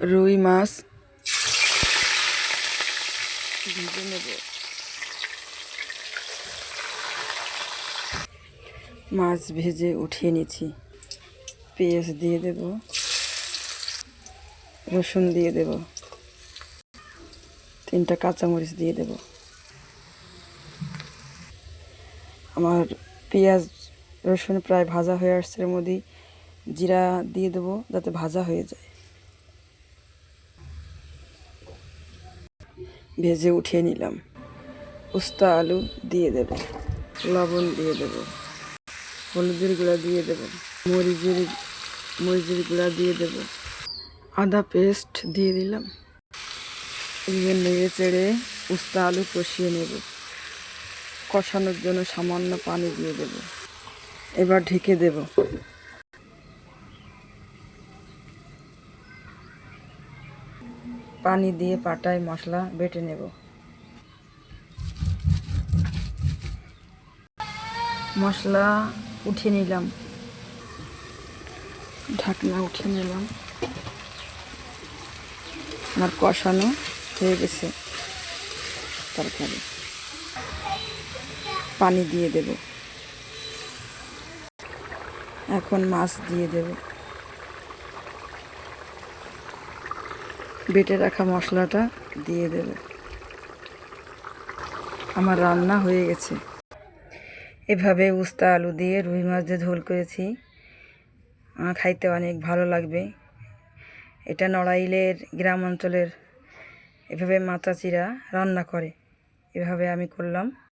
রুই মাছ। ভেজে নেব। মাছ ভেজে উঠিয়ে নিচ্ছি। পেঁয়াজ দিয়ে দেব। রসুন দিয়ে দেব। তিনটা কাঁচামরিচ দিয়ে দেব। আমার পেঁয়াজ রসুন প্রায় ভাজা হয়ে আসছে এর মধ্যেই জিরা দিয়ে দেবো যাতে ভাজা হয়ে যায়। ভেজে উঠিয়ে নিলাম। উস্তা আলু দিয়ে দেব, লবণ দিয়ে দেব, হলুদের গুঁড়া দিয়ে দেব, মরিচের মরিচের গুঁড়া দিয়ে দেব, আদা পেস্ট দিয়ে দিলাম। এগুলো নেড়ে চেড়ে উস্তা আলু কষিয়ে নেব। কষানোর জন্য সামান্য পানি দিয়ে দেব। এবার ঢেকে দেব। পানি দিয়ে পাটায় মশলা বেটে নেব। মশলা উঠিয়ে নিলাম। ঢাকনা উঠিয়ে নিলাম। আমার কষানো হয়ে গেছে তরকারি। পানি দিয়ে দেব। এখন মাছ দিয়ে দেব। বেটে রাখা মশলাটা দিয়ে দেবে। আমার রান্না হয়ে গেছে। এভাবে উস্তা আলু দিয়ে রুই মাছ দিয়ে ঝোল করেছি। আমার খাইতে অনেক ভালো লাগবে। এটা নড়াইলের গ্রাম অঞ্চলের এভাবে মাতাচিরা রান্না করে। এভাবে আমি করলাম।